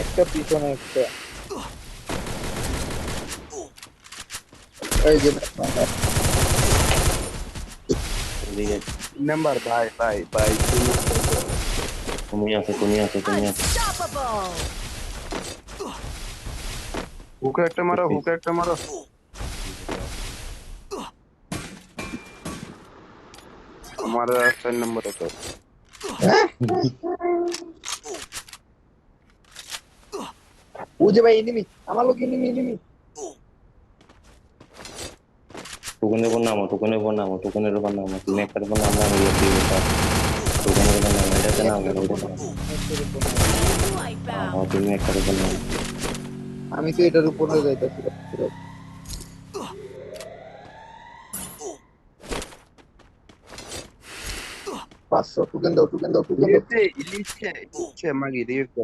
একটা পিছনে একটা এই যে এদিকে নাম্বার ভাই ভাই ভাই তুমি তুমি আছে তুমি আছে তুমি আছে Unstoppable! হুকে একটা মারো হুকে একটা মারো আমার চার নম্বরে তো ও যে ভাই এনিমি আমার লোক এনিমি এনিমি টুকুনের উপর নামো টুকুনের উপর নামো টুকুনের উপর নামো তুমি একটার উপর নামলে আমি ইয়ে দিয়ে টুকুনের উপর নামো এটাতে নামো নামো। হ্যাঁ, তুমি একটার উপর নামো। আমি তো এটার উপরে যাইতেছি পাঁচশো টুকেন দাও টুকেন দাও টুকেন দাও। ইলিশে মাগি